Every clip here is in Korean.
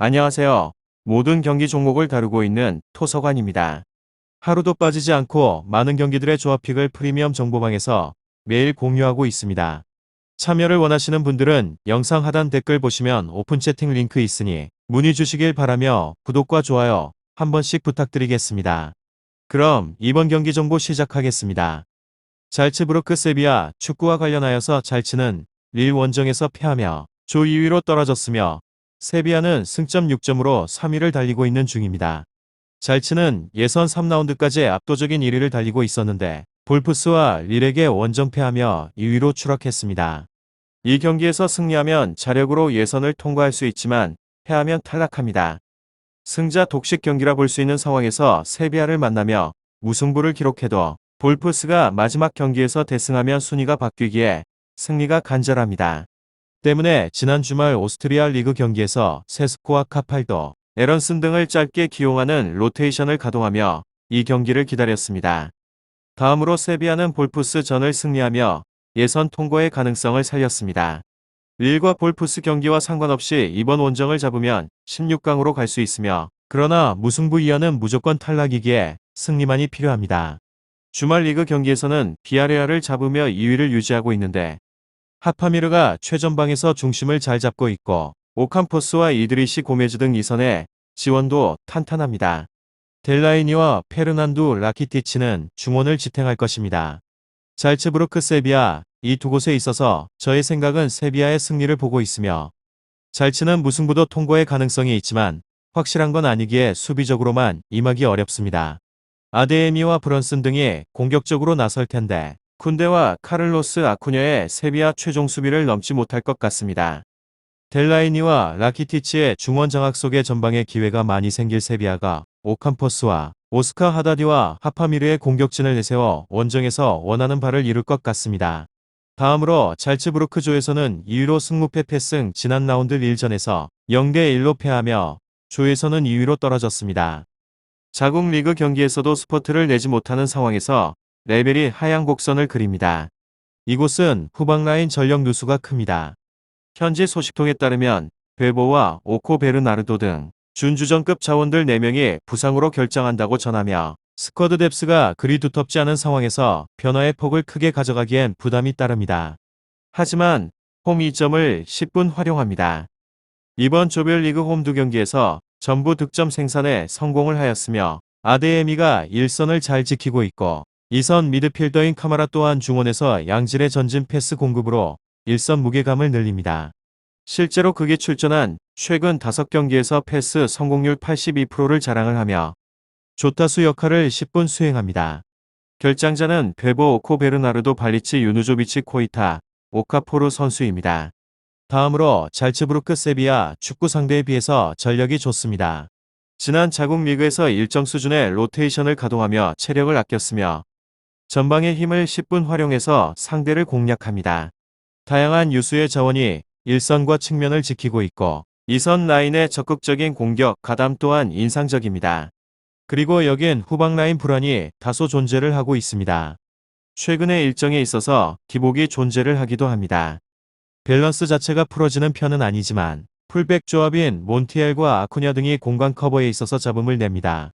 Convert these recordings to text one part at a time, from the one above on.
안녕하세요. 모든 경기 종목을 다루고 있는 토서관입니다. 하루도 빠지지 않고 많은 경기들의 조합픽을 프리미엄 정보방에서 매일 공유하고 있습니다. 참여를 원하시는 분들은 영상 하단 댓글 보시면 오픈 채팅 링크 있으니 문의 주시길 바라며 구독과 좋아요 한 번씩 부탁드리겠습니다. 그럼 이번 경기 정보 시작하겠습니다. 잘츠브로크 세비야 축구와 관련하여서 잘츠는 릴 원정에서 패하며 조 2위로 떨어졌으며 세비야는 승점 6점으로 3위를 달리고 있는 중입니다. 잘츠는 예선 3라운드까지 압도적인 1위를 달리고 있었는데 볼프스와 릴에게 원정패하며 2위로 추락했습니다. 이 경기에서 승리하면 자력으로 예선을 통과할 수 있지만 패하면 탈락합니다. 승자 독식 경기라 볼 수 있는 상황에서 세비야를 만나며 무승부를 기록해도 볼프스가 마지막 경기에서 대승하면 순위가 바뀌기에 승리가 간절합니다. 때문에 지난 주말 오스트리아 리그 경기에서 세스코와 카팔도, 에런슨 등을 짧게 기용하는 로테이션을 가동하며 이 경기를 기다렸습니다. 다음으로 세비야는 볼프스 전을 승리하며 예선 통과의 가능성을 살렸습니다. 릴과 볼프스 경기와 상관없이 이번 원정을 잡으면 16강으로 갈 수 있으며 그러나 무승부 이하는 무조건 탈락이기에 승리만이 필요합니다. 주말 리그 경기에서는 비아레아를 잡으며 2위를 유지하고 있는데 하파미르가 최전방에서 중심을 잘 잡고 있고 오캄포스와 이드리시 고메즈 등 이선의 지원도 탄탄합니다. 델라이니와 페르난두 라키티치는 중원을 지탱할 것입니다. 잘츠브루크 세비야 이 두 곳에 있어서 저의 생각은 세비야의 승리를 보고 있으며 잘츠는 무승부도 통과의 가능성이 있지만 확실한 건 아니기에 수비적으로만 임하기 어렵습니다. 아데에미와 브런슨 등이 공격적으로 나설 텐데 쿤데와 카를로스 아쿠녀의 세비야 최종 수비를 넘지 못할 것 같습니다. 델라이니와 라키티치의 중원 장악 속의 전방에 기회가 많이 생길 세비야가 오캄포스와 오스카 하다디와 하파미르의 공격진을 내세워 원정에서 원하는 바를 이룰 것 같습니다. 다음으로 잘츠브루크 조에서는 2위로 승무패 패승 지난 라운드 1전에서 0대1로 패하며 조에서는 2위로 떨어졌습니다. 자국 리그 경기에서도 스포트를 내지 못하는 상황에서 레벨이 하향 곡선을 그립니다. 이곳은 후방 라인 전력 누수가 큽니다. 현지 소식통에 따르면 베보와 오코 베르나르도 등 준주전급 자원들 4명이 부상으로 결정한다고 전하며 스쿼드 뎁스가 그리 두텁지 않은 상황에서 변화의 폭을 크게 가져가기엔 부담이 따릅니다. 하지만 홈 2점을 10분 활용합니다. 이번 조별리그 홈 두 경기에서 전부 득점 생산에 성공을 하였으며 아데에미가 1선을 잘 지키고 있고 2선 미드필더인 카마라 또한 중원에서 양질의 전진 패스 공급으로 1선 무게감을 늘립니다. 실제로 그게 출전한 최근 5경기에서 패스 성공률 82%를 자랑을 하며 조타수 역할을 10분 수행합니다. 결장자는 베보 오코 베르나르도 발리치 유누조비치 코이타 오카포르 선수입니다. 다음으로 잘츠브루크 세비야 축구 상대에 비해서 전력이 좋습니다. 지난 자국 리그에서 일정 수준의 로테이션을 가동하며 체력을 아꼈으며 전방의 힘을 10분 활용해서 상대를 공략합니다. 다양한 유수의 자원이 일선과 측면을 지키고 있고 이선 라인의 적극적인 공격 가담 또한 인상적입니다. 그리고 여긴 후방 라인 불안이 다소 존재를 하고 있습니다. 최근의 일정에 있어서 기복이 존재를 하기도 합니다. 밸런스 자체가 풀어지는 편은 아니지만 풀백 조합인 몬티엘과 아쿠냐 등이 공간 커버에 있어서 잡음을 냅니다.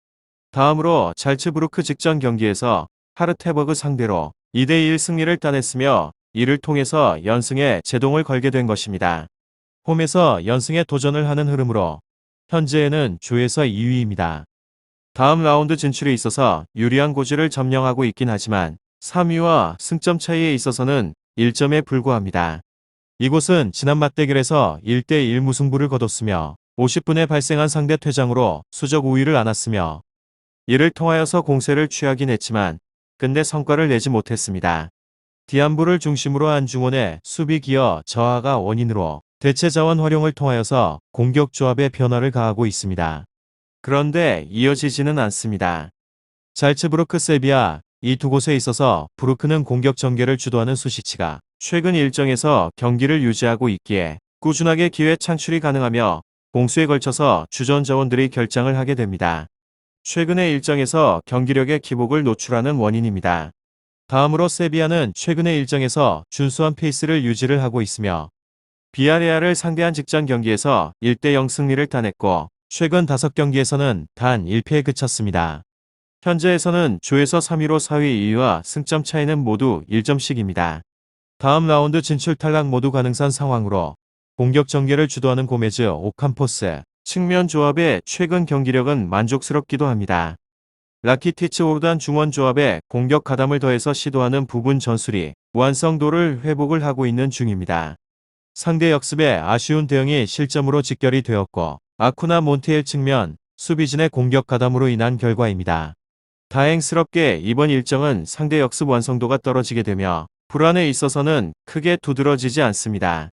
다음으로 잘츠브루크 직전 경기에서 하르테버그 상대로 2대1 승리를 따냈으며 이를 통해서 연승에 제동을 걸게 된 것입니다. 홈에서 연승에 도전을 하는 흐름으로 현재에는 조에서 2위입니다. 다음 라운드 진출에 있어서 유리한 고지를 점령하고 있긴 하지만 3위와 승점 차이에 있어서는 1점에 불과합니다. 이곳은 지난 맞대결에서 1대1 무승부를 거뒀으며 50분에 발생한 상대 퇴장으로 수적 우위를 안았으며 이를 통하여서 공세를 취하긴 했지만 근데 성과를 내지 못했습니다. 디안부를 중심으로 한 중원의 수비 기어 저하가 원인으로 대체 자원 활용을 통하여서 공격 조합의 변화를 가하고 있습니다. 그런데 이어지지는 않습니다. 잘츠브루크 세비야 이 두 곳에 있어서 브루크는 공격 전개를 주도하는 수시치가 최근 일정에서 경기를 유지하고 있기에 꾸준하게 기회 창출이 가능하며 공수에 걸쳐서 주전 자원들이 결장을 하게 됩니다. 최근의 일정에서 경기력의 기복을 노출하는 원인입니다. 다음으로 세비야는 최근의 일정에서 준수한 페이스를 유지를 하고 있으며 비아레아를 상대한 직전 경기에서 1대0 승리를 따냈고 최근 5경기에서는 단 1패에 그쳤습니다. 현재에서는 조에서 3위로 4위 2위와 승점 차이는 모두 1점씩입니다. 다음 라운드 진출 탈락 모두 가능한 상황으로 공격 전개를 주도하는 고메즈 오캄포스 측면 조합의 최근 경기력은 만족스럽기도 합니다. 라키티츠 오르단 중원 조합에 공격 가담을 더해서 시도하는 부분 전술이 완성도를 회복을 하고 있는 중입니다. 상대 역습의 아쉬운 대응이 실점으로 직결이 되었고 아쿠나 몬티엘 측면 수비진의 공격 가담으로 인한 결과입니다. 다행스럽게 이번 일정은 상대 역습 완성도가 떨어지게 되며 불안에 있어서는 크게 두드러지지 않습니다.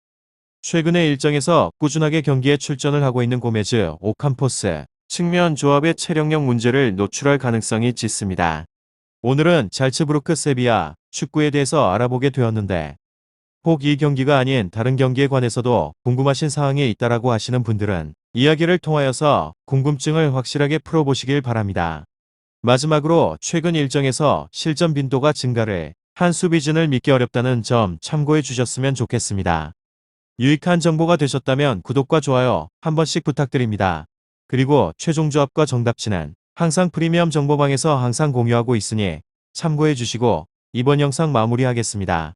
최근의 일정에서 꾸준하게 경기에 출전을 하고 있는 고메즈 오캄포스 측면 조합의 체력력 문제를 노출할 가능성이 짙습니다. 오늘은 잘츠부르크 세비야 축구에 대해서 알아보게 되었는데 혹 이 경기가 아닌 다른 경기에 관해서도 궁금하신 사항이 있다라고 하시는 분들은 이야기를 통하여서 궁금증을 확실하게 풀어보시길 바랍니다. 마지막으로 최근 일정에서 실점 빈도가 증가를 한 수비진을 믿기 어렵다는 점 참고해 주셨으면 좋겠습니다. 유익한 정보가 되셨다면 구독과 좋아요 한 번씩 부탁드립니다. 그리고 최종 조합과 정답치는 항상 프리미엄 정보방에서 항상 공유하고 있으니 참고해 주시고 이번 영상 마무리하겠습니다.